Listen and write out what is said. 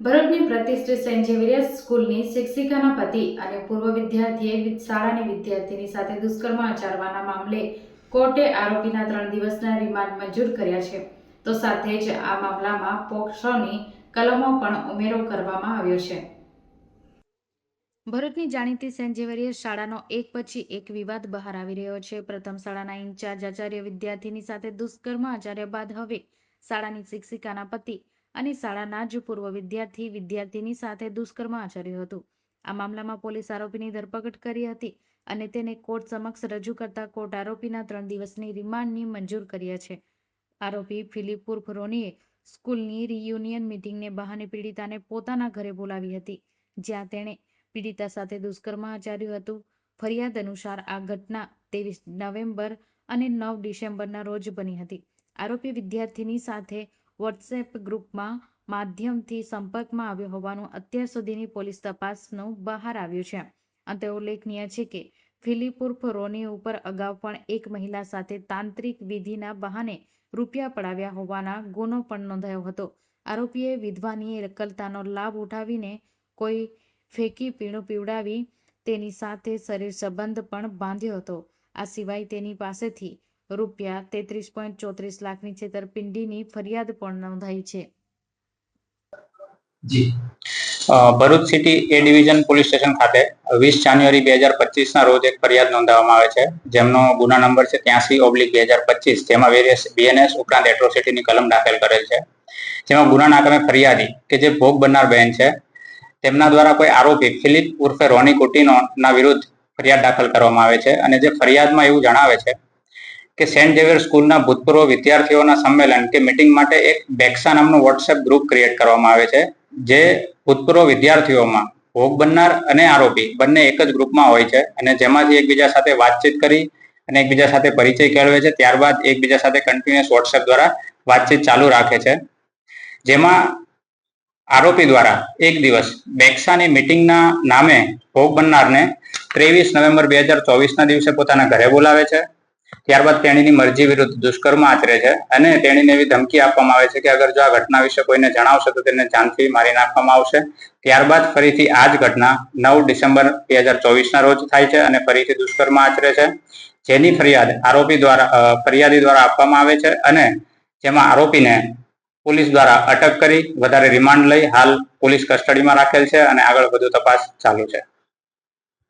ભરૂચની પ્રતિષ્ઠિત Saint Xavier's સ્કૂલની શિક્ષિકાના પતિ અને પૂર્વ વિદ્યાર્થીએ શાળાની વિદ્યાર્થીની સાથે દુષ્કર્મ આચરવાના મામલે કોર્ટે આરોપીના ત્રણ દિવસના રિમાન્ડ મંજૂર કર્યા છે. તો સાથે જ આ મામલામાં પોક્સોની કલમો પણ ઉમેરો કરવામાં આવ્યો છે. ભરૂચની જાણીતી સેન્ટ ઝેવિયર્સ શાળાનો એક પછી એક વિવાદ બહાર આવી રહ્યો છે. પ્રથમ શાળાના ઇન્ચાર્જ આચાર્ય વિદ્યાર્થીની સાથે દુષ્કર્મ આચાર્ય બાદ હવે શાળાની શિક્ષિકાના પતિ અને શાળાના જ પૂર્વ વિદ્યાર્થી વિદ્યાર્થીની સાથે દુષ્કર્મ આચર્યું હતું. આ મામલામાં પોલીસ આરોપીની ધરપકડ કરી હતી અને તેને કોર્ટ સમક્ષ રજૂ કરતા કોર્ટ આરોપીના ત્રણ દિવસની રિમાન્ડની મંજૂર કર્યા છે. આરોપી ફિલિપ ઉર્ફ રોનીએ સ્કૂલની રિયુનિયન મિટિંગને બહાને પીડિતાને પોતાના ઘરે બોલાવી હતી, જ્યાં તેણે પીડિતા સાથે દુષ્કર્મ આચર્યું હતું. ફરિયાદ અનુસાર આ ઘટના ત્રેવીસ નવેમ્બર અને નવ ડિસેમ્બરના રોજ બની હતી. આરોપી વિદ્યાર્થીની સાથે વોટ્સએપ ગ્રુપમાં માધ્યમથી સંપર્કમાં આવ્યો હોવાનું અત્યાર સુધીની પોલીસ તપાસનું બહાર આવ્યું છે. અંતે ઉલ્લેખનીય છે કે ફિલિપ રોની ઉપર અગાઉ પણ એક મહિલા સાથે તાંત્રિક વિધિના બહાને રૂપિયા પડાવ્યા હોવાના ગુનો પણ નોંધાયો હતો. આરોપીએ વિધવાની એકલતાનો લાભ ઉઠાવીને કોઈ ફેંકી પીણું પીવડાવી તેની સાથે શરીર સંબંધ પણ બાંધ્યો હતો. આ સિવાય તેની પાસેથી રૂપિયા તેત્રીસ પોઈન્ટ ચોત્રીસ લાખની છેતરપિંડીની ફરિયાદ પણ નોંધાઈ છે. Bharuch city A division police station ખાતે વીસ જાન્યુઆરી બે હજાર પચીસના રોજ એક ફરિયાદ નોંધાવવામાં આવે છે. જેમનો ગુના નંબર છે ત્યાસી ઓબ્લિક બે હજાર પચીસ, જેમાં વેરિયસ બીએનએસ ઉપરાંત એટ્રોસિટીની કલમ દાખલ કરેલ છે. જેમાં ગુનાના નાકમે ફરિયાદી કે જે ભોગ બનનાર બહેન છે, તેમના દ્વારા કોઈ આરોપી ફિલિપ ઉર્ફે રોની કુટીનો ના વિરુદ્ધ ફરિયાદ દાખલ કરવામાં આવે છે અને જે ફરિયાદમાં એવું જણાવે છે કે સેન્ટ ઝેવિયર સ્કૂલના ભૂતપૂર્વ વિદ્યાર્થીઓના સંમેલન કે મીટિંગ માટે એક બેક્સા નામનું વોટ્સએપ ગ્રુપ ક્રિએટ કરવામાં આવે છે, જે ભૂતપૂર્વ વિદ્યાર્થીઓમાં ભોગ બનનાર અને આરોપી બંને એક જ ગ્રુપમાં હોય છે અને જેમાંથી એકબીજા સાથે વાતચીત કરી અને એકબીજા સાથે પરિચય કેળવે છે, ત્યારબાદ એકબીજા સાથે કન્ટિન્યુઅસ વોટ્સએપ દ્વારા વાતચીત ચાલુ રાખે છે. જેમાં આરોપી દ્વારા એક દિવસ બેક્સાની મીટિંગના નામે ભોગ બનનારને ત્રેવીસ નવેમ્બર બે હજાર ચોવીસના દિવસે પોતાના ઘરે બોલાવે છે. ત્યારબાદ તેણીની મરજી વિરુદ્ધ દુષ્કર્મ આચરે છે અને તેણીને એવી ધમકી આપવામાં આવે છે કે અગર જો આ ઘટના વિશે કોઈને જણાવશે તો તેને જાનથી મારી નાખવામાં આવશે. ત્યારબાદ ફરીથી આ જ ઘટના નવ ડિસેમ્બર બે હજાર ચોવીસના રોજ થાય છે અને ફરીથી દુષ્કર્મ આચરે છે. જેની ફરિયાદ આરોપી દ્વારા ફરિયાદી દ્વારા આપવામાં આવે છે અને જેમાં આરોપીને પોલીસ દ્વારા અટક કરી, વધારે રિમાન્ડ લઈ હાલ પોલીસ કસ્ટડીમાં રાખેલ છે અને આગળ વધુ તપાસ ચાલુ છે.